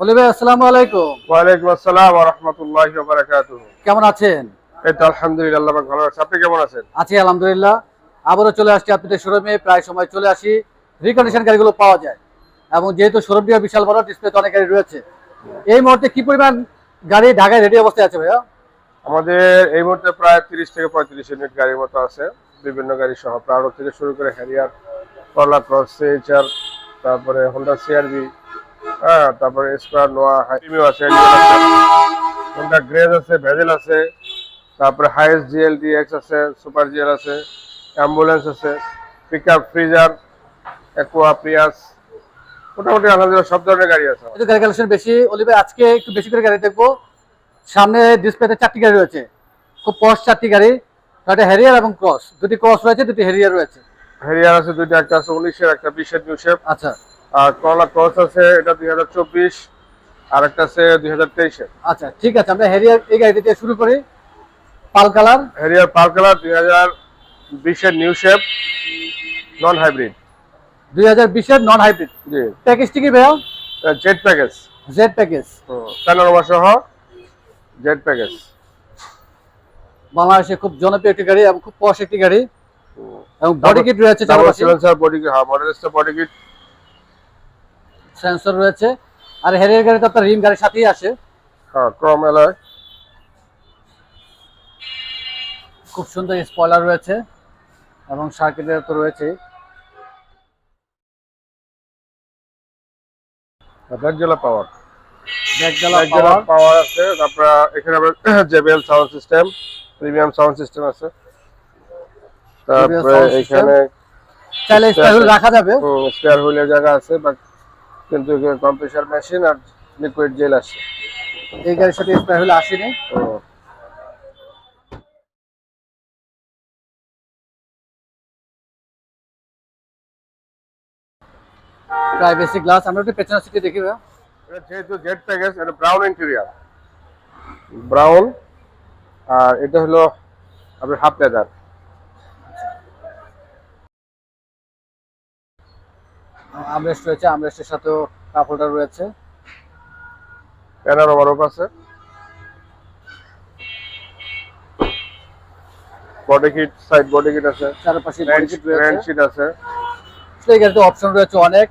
বলি ভাই আসসালামু আলাইকুম। ওয়ালাইকুম আসসালাম ওয়া রাহমাতুল্লাহি ওয়া বারাকাতুহু। কেমন আছেন? এই তো আলহামদুলিল্লাহ আল্লাহ ভালো আছে। আপনি কেমন আছেন? আছি আলহামদুলিল্লাহ। আবারও চলে আসছি আপনাদের শোরুমে প্রায় সময় চলে আসি। রিকন্ডিশন গাড়িগুলো পাওয়া যায়। এবং যেহেতু শোরুমটা বিশাল বড় ডিসপ্লেতে অনেক গাড়ি রয়েছে। এই মুহূর্তে কি পরিমাণ গাড়ি ঢাকায় রেডি অবস্থায় আছে ভাইয়া? আমাদের এই মুহূর্তে প্রায় তিরিশ থেকে পঁয়ত্রিশ ইউনিট গাড়ির মতো আছে। বিভিন্ন গাড়ি সহ। প্রাড়ো থেকে শুরু করে হ্যারিয়ার করলা ক্রস সিএইচআর তারপরে হোন্ডা সিআরবি হ্যাঁ তারপরে স্কোয়ার নোয়া হাইমিও আছে হোন্ডা গ্রেজ আছে ভেজেল আছে তারপরে হাইয়েস্ট জিএল ডিএক্স আছে সুপার জিএল আছে অ্যাম্বুলেন্স আছে pick up freezer Aqua Prius মোটামুটি আলহামদুলিল্লাহ সব ধরনের গাড়ি আছে আমাদের। গাড়ি কালেকশন বেশি অলি আজকে একটু বেশি করে গাড়ি দেখব। সামনে ডিসপ্লেতে চারটি গাড়ি রয়েছে। খুব পশ চারটি গাড়ি একটা হ্যারিয়ার এবং ক্রস দুটি ক্রস রয়েছে দুটি হ্যারিয়ার রয়েছে। হ্যারিয়ার আছে দুইটা একটা আছে উনিশের একটা বিশের নিউ শেপ আচ্ছা। আর করলা ক্রস আছে এটা দুই হাজার চব্বিশ আর একটা আছে দুই হাজার তেইশের আচ্ছা ঠিক আছে আমরা হ্যারিয়ার এই গাড়িটি দিয়ে শুরু করি। Pearl colour? Harrier pearl colour দুই হাজার বিশের নিউ শেপ নন হাইব্রিড। দুই হাজার বিশের নন হাইব্রিড। জি। প্যাকেজটি কি ভাইয়া? Z package. Z package panorama সহ জেড প্যাকেজ। বাংলাদেশে খুব জনপ্রিয় একটি গাড়ি এবং খুব পশ একটি গাড়ি। এবং বডি কিট রয়েছে চারপাশে। বডি হ্যাঁ মডেলিস্টার বডি কিট সেন্সর রয়েছে। আর হেরিয়ার গাড়ি তো আপনার রিম গাড়ির সাথেই আসে। হ্যাঁ ক্রম এলয় খুব সুন্দর স্পয়লার রয়েছে এবং সার্কিটের তো রয়েছে ব্যাকজেলা পাওয়ার ব্যাকজেলা পাওয়ার পাওয়ার আছে তারপরে এখানে আবার JBL sound system premium sound system আছে। তারপরে এখানে চাইলে স্পেয়ার রাখা যাবে। স্পেয়ার হুইলের জায়গা আছে বাট কিন্তু কম্প্রেসার মেশিন আর লিকুইড জেল আছে। এই গাড়ির সাথে স্পেয়ার হলে আসেনি? তো প্রাইভেসি গ্লাস আমরা একটু পেছনের সিটে দেখি। এটা যেহেতু জেড প্যাকেজ এটা ব্রাউন ইন্টেরিয়ার ব্রাউন আর এটা হলো আপনার হাফ লেদার আমরেস্ট রয়েছে আমরেস্টের সাথেও কাপ হোল্ডার রয়েছে। প্যানারোমা রোপ আছে। Body kit side body kit আছে। চারপাশে body kit রয়েছে। র্যান্ড শিট আছে। এই গাড়িতে অপশন রয়েছে অনেক।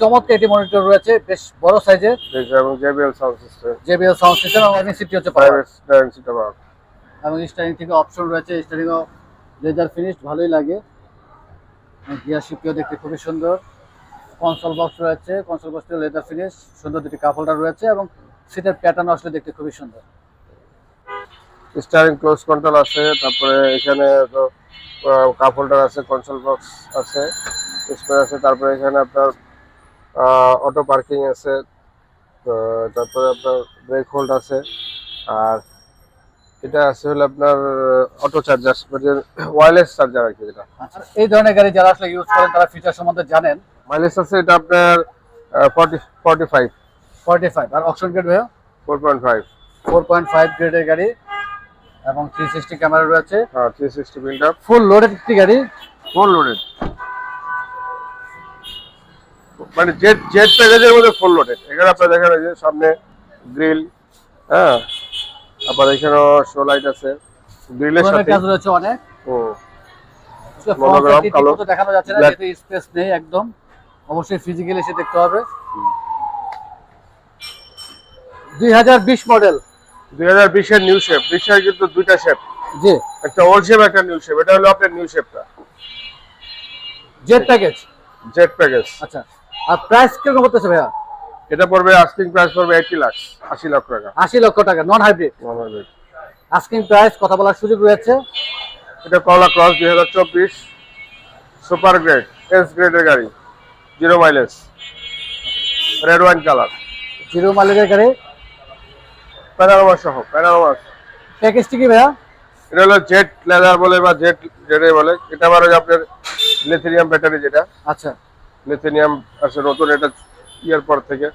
চমৎকার একটি মনিটর রয়েছে বেশ বড় সাইজের। এবং JBL sound system. JBL sound system এবং এমনি সিটি হচ্ছে পাওয়ার। ড্রাইভিং সিট আবার এবং স্টারিং থেকে অপশন রয়েছে স্টারিংও লেজার ফিনিশ ভালোই লাগে। গিয়ার শিপটিও দেখতে খুবই সুন্দর। কনসোল বক্স রয়েছে কনসোল বক্সটিও লেদার ফিনিশ সুন্দর দুটি কাপ হোল্ডার রয়েছে এবং সিটের প্যাটার্ন আসলে দেখতে খুবই সুন্দর। স্টারিং ক্লোজ কন্ট্রোল আছে তারপরে এখানে তো কাপ হোল্ডার আছে কনসোল বক্স আছে স্পেয়ার আছে তারপরে এখানে আপনার অটো পার্কিং আছে তো তারপরে আপনার ব্রেক হোল্ড আছে আর এটা আছে হলো আপনার অটো চার্জার ওয়্যারলেস চার্জার আর কি যেটা আচ্ছা এই ধরনের গাড়ি যারা আসলে ইউজ করেন তারা ফিচার সম্বন্ধে জানেন। মাইলেজ আছে এটা আপনার forty forty five forty five আর অপশন গ্রেড ভাইয়া? Four point five four point five গ্রেডের গাড়ি এবং থ্রি সিক্সটি ক্যামেরা রয়েছে। হ্যাঁ three sixty build up full loaded একটি গাড়ি? ফুল লোডেড মানে জেট জেট প্যাকেজের মধ্যে ফুল লোডেড এখানে আপনার দেখেন এই যে সামনে গ্রিল হ্যাঁ? এখানেও শো লাইট আছে। গ্রিলের সাথে কাজ রয়েছে অনেক। ও। কালো। দেখানো যাচ্ছে না Black. যেহেতু স্পেস নেই একদম। অবশ্যই ফিজিক্যালি এসে দেখতে হবে। দুই হাজার বিশ মডেল দুই হাজার বিশের নিউ শেপ বিশের কিন্তু দুইটা শেপ জি। একটা ওল্ড শেপ একটা নিউ শেপ এটা হলো আপনার নিউ শেপটা জেট প্যাকেজ জেট প্যাকেজ আচ্ছা। আর প্রাইস কীরকম করতেছে ভাইয়া? এটা পড়বে আস্কিং প্রাইস পড়বে এইটি লাখ আশি লক্ষ টাকা। আশি লক্ষ টাকা নন হাইব্রিড আস্কিং প্রাইস কথা বলার সুযোগ রয়েছে। এটা কলা ক্রস দুই হাজার চব্বিশ। সুপার গ্রেড এস গ্রেডের গাড়ি। Zero mileage. Red wine colour zero মাইলেজের গাড়ি প্যানারোমা সহ প্যানারোমা প্যাকেজটি কি ভাইয়া? এটা হলো জেট লেদার বলে বা জেট জেটে বলে। এটা আবার আপনার লিথিনিয়াম ব্যাটারি যেটা। আচ্ছা। লিথিনিয়াম আছে নতুন এটা ইয়ার পর থেকে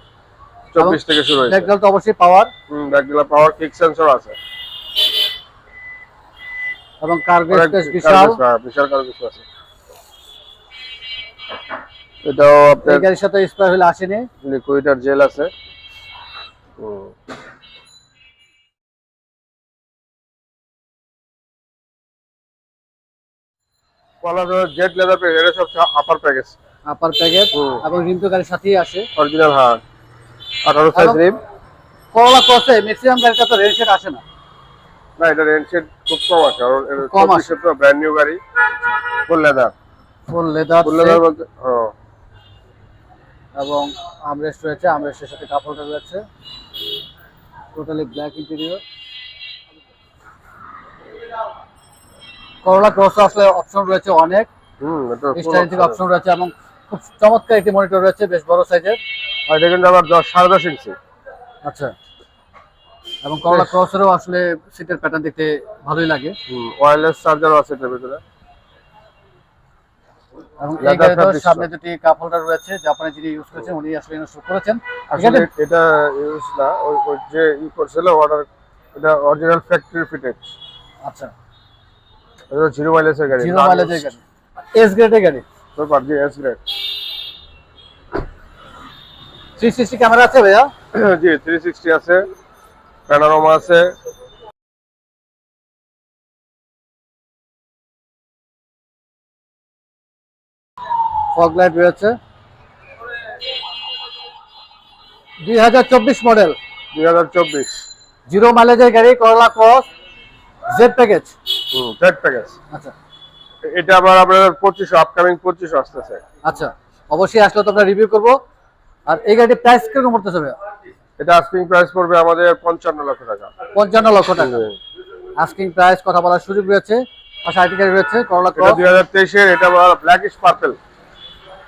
চব্বিশ থেকে শুরু হয়েছে। ব্যাকগ্রাউন্ড তো অবশ্যই পাওয়ার হুম ব্যাকগুলো পাওয়ার কিক সেন্সর আছে। এবং কার্গো স্পেস বিশাল। হ্যাঁ, বিশাল কার্গো কিছু আছে। এটাও আপনার গাড়ির সাথে স্পেয়ার হলে আসেনি। লিকুইড আর জেল আছে। কলার লেদার প্যাকেজ এটা সব আপার প্যাকেজ আপার প্যাকেট এবং রিম তো গাড়ির সাথেই আসে। অরিজিনাল হ্যাঁ। আঠারো সাইজ রিম করলা ক্রসে ম্যাক্সিমাম গাড়িটা তো রেড শেড আসে না। না এটা রেন্ট সেট খুব কম আছে কারণ কম আছে। তো ব্র্যান্ড নিউ গাড়ি। Full leather full leather full leather বলতে হ্যাঁ। এবং আমরেস্ট রয়েছে আমরেস্টের সাথে কাপড়টা রয়েছে। Totally black interior Corolla Cross আসলে অপশন রয়েছে অনেক। স্টাইল। অপশন রয়েছে এবং খুব চমৎকার একটি মনিটর রয়েছে বেশ বড় সাইজের আর এটা কিন্তু আবার দশ সাড়ে দশ ইঞ্চি আচ্ছা। এবং করলা। ক্রসেরও আসলে সিটের প্যাটার্ন দেখতে ভালোই লাগে। ওয়্যারলেস চার্জারও আছে এটার ভিতরে। এবং এই গাড়িটার সামনে দুটি কাপ রয়েছে জাপানে যিনি ইউজ করেছেন উনি আসলে ইনস্টল করেছেন। আসলে এটা ইউজ না ওই ওই যে ই করছিল অর্ডার এটা অরিজিনাল ফ্যাক্টরি ফিটেড আচ্ছা। এটা জিরো মাইলেজের গাড়ি জিরো মাইলেজের গাড়ি। এস গ্রেডের গাড়ি। তো per G S grade camera আছে ভাইয়া? জি থ্রি সিক্সটি আছে প্যানারোমা আছে। ফগ লাইট রয়েছে। দুই হাজার চব্বিশ মডেল। দুই হাজার চব্বিশ। জিরো মাইলেজের গাড়ি Corolla Cross Z package hmm third package আচ্ছা। এটা আবার আপনার পঁচিশশো আপকামিং পঁচিশশো আসতেছে। আচ্ছা অবশ্যই আসলে তো আমরা রিভিউ করব। আর এই গাড়ির প্রাইস কীরকম পড়তেছে এটা আস্কিং প্রাইস পড়বে আমাদের পঞ্চান্ন লক্ষ টাকা। পঞ্চান্ন লক্ষ টাকা। আস্কিং প্রাইস কথা বলার সুযোগ রয়েছে। পাশে আইটি গাড়ি রয়েছে করলা ক্রস দুই হাজার তেইশের এটা ব্ল্যাকিশ পার্পেল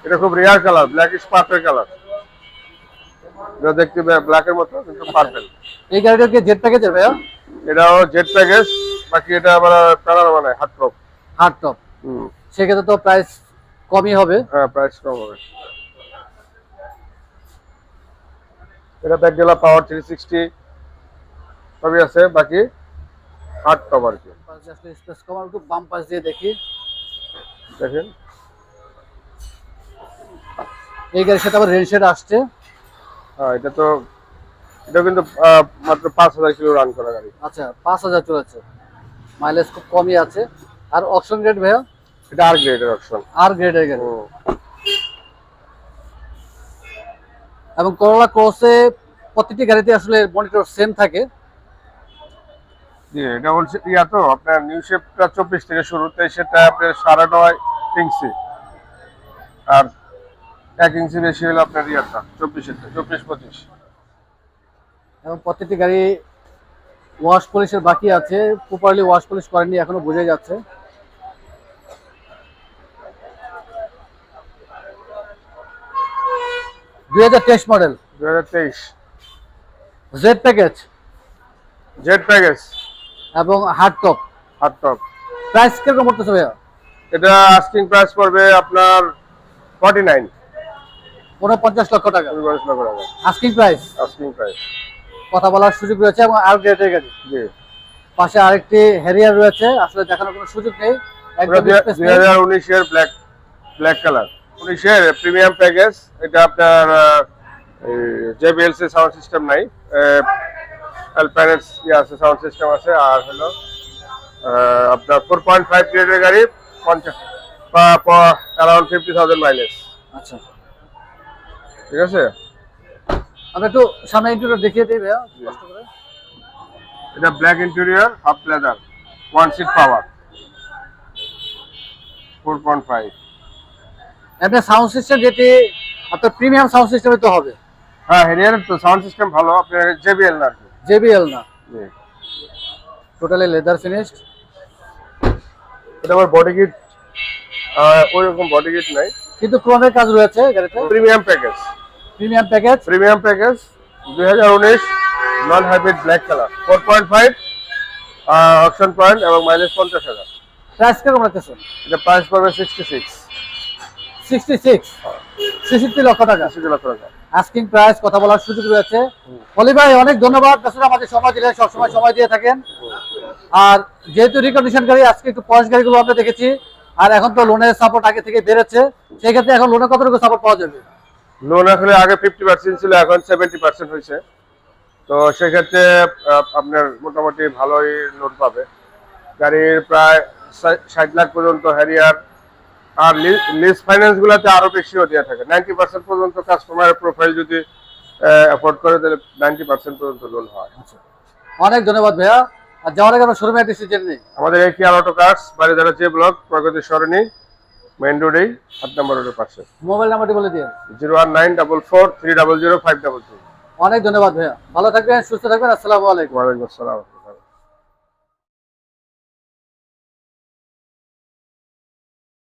এটা খুব rare colour black blackish purple colour এটা দেখতে ব্ল্যাকের মতো কিন্তু পার্পেল এই গাড়িটা কি জেড প্যাকেজের ভাইয়া? এটাও জেট প্যাকেজ বাকি এটা আবার প্যানারোমা নাই হার্ড টপ হার্ড টপ হুম। সেক্ষেত্রে তো প্রাইস কমই হবে। হ্যাঁ প্রাইস কম হবে। এটা ব্যাক গেলা পাওয়ার থ্রি সিক্সটি সবই আছে বাকি হার্ড টপ আর কি। স্পেস কম আর একটু বাম পাশ দিয়ে দেখি। দেখেন। এই গাড়ির সাথে আবার রেন শেড আসছে। হ্যাঁ এটা তো এটা কিন্তু মাত্র পাঁচ হাজার কিলো রান করা গাড়ি। আচ্ছা পাঁচ হাজার চলেছে। মাইলেজ খুব কমই আছে। আর অপশন গ্রেড ভাইয়া? এটা আর গ্রেডের অপশন আর গ্রেডের গাড়ি। এবং করোলা ক্রসে প্রতিটি গাড়িতে আসলে মনিটর সেম থাকে। জি এটা বলছে ইয়া তো আপনার নিউ শেপটা চব্বিশ থেকে শুরু সেটা আপনার সাড়ে নয় ইঞ্চি। আর এক ইঞ্চি বেশি হলো আপনার ইয়ারটা চব্বিশেরটা চব্বিশ পঁচিশ। এবং প্রত্যেকটি গাড়ি ওয়াশ পলিশের বাকি আছে প্রপারলি ওয়াশ পলিশ করেনি এখনও বোঝা যাচ্ছে। দুই হাজার তেইশ মডেল দু হাজার তেইশ। জেড প্যাকেজ জেড প্যাকেজ এবং hard top hard top price কীরকম পড়তেছে ভাইয়া? এটা আস্কিং প্রাইস পড়বে আপনার ফর্টি নাইন পঞ্চাশ লক্ষ টাকা। পঞ্চাশ লক্ষ টাকা। আস্কিং প্রাইস আস্কিং প্রাইস কথা বলার সুযোগ রয়েছে এবং আর গ্রেডের গাড়ি। জি। পাশে আরেকটি হ্যারিয়ার রয়েছে আসলে দেখানোর কোনো সুযোগ নেই। দুই। হাজার উনিশের ব্ল্যাক ব্ল্যাক কালার উনিশের প্রিমিয়াম প্যাকেজ এটা আপনার জেবিএলসি সাউন্ড সিস্টেম নাই। অ্যালপ্যানেটস ইয়ে আছে সাউন্ড সিস্টেম আছে আর হলো আপনার ফোর পয়েন্ট ফাইভ গ্রেডের গাড়ি পঞ্চাশ অ্যারাউন্ড ফিফটি থাউজেন্ড মাইলেজ আচ্ছা। ঠিক আছে? আমরা একটু সামনে ইন্টারভিউ দেখিয়ে দিই ভাইয়া কষ্ট করে। এটা black interior half leather one seat power four point five আপনার সাউন্ড সিস্টেম যেটি আপনার প্রিমিয়াম সাউন্ড সিস্টেমে তো হবে। হ্যাঁ হেরিয়ার তো সাউন্ড সিস্টেম ভালো আপনার জেবিএল না জেবিএল না। টোটালি লেদার ফিনিশড এটা আমার বডি কিট ওই রকম বডি কিট নাই। কিন্তু ক্রোমের কাজ রয়েছে গাড়িতে। Premium package premium package premium package দুই হাজার উনিশ non hybrid black colour four point five option point এবং মাইলেজ পঞ্চাশ হাজার। প্রাইস কীরকম রাখতেছেন? এটা প্রাইস পড়বে সিক্সটি সিক্স সিক্সটি সিক্স ছেষট্টি লক্ষ টাকা। আশি লক্ষ টাকা। আস্কিং প্রাইস কথা বলার সুযোগ রয়েছে। অলি ভাই অনেক ধন্যবাদ। আসলে আমাদের সময় দিলেন সবসময় সময় দিয়ে থাকেন। আর যেহেতু রিকন্ডিশন গাড়ি আজকে একটু পয়স গাড়িগুলো আমরা দেখেছি। আর এখন তো লোনের সাপোর্ট আগে থেকে বেড়েছে। সেই ক্ষেত্রে এখন লোনে কতটুকু সাপোর্ট পাওয়া যাবে? লোন আসলে আগে ফিফটি পার্সেন্ট ছিল এখন সেভেন্টি পার্সেন্ট হয়েছে। তো সেক্ষেত্রে আপনার মোটামুটি ভালোই লোন পাবে। গাড়ির প্রায় ষাট লাখ পর্যন্ত হ্যারিয়ার আর লিজ ফাইন্যান্সগুলোতে আরও আরও বেশিও দেওয়া থাকে। নাইনটি পার্সেন্ট পর্যন্ত কাস্টমারের প্রোফাইল যদি অ্যাফোর্ড করে তাহলে নাইনটি পার্সেন্ট পর্যন্ত লোন হয়। আচ্ছা। অনেক ধন্যবাদ ভাইয়া। আর যাওয়ার আগে আমরা শোরুমে অ্যাড্রেস জেনে নিই। আমাদের এই কেয়ার অটো কার্স বাড়িধারা যে ব্লক প্রগতি সরণি। মেইন রোডেই সাত নম্বর রোডের পাশে। মোবাইল নাম্বারটি বলে দিন। Zero one nine double four three double zero five double three অনেক ধন্যবাদ ভাইয়া। ভালো থাকবেন সুস্থ থাকবেন আসসালামু আলাইকুম। ওয়ালাইকুম আসসালাম।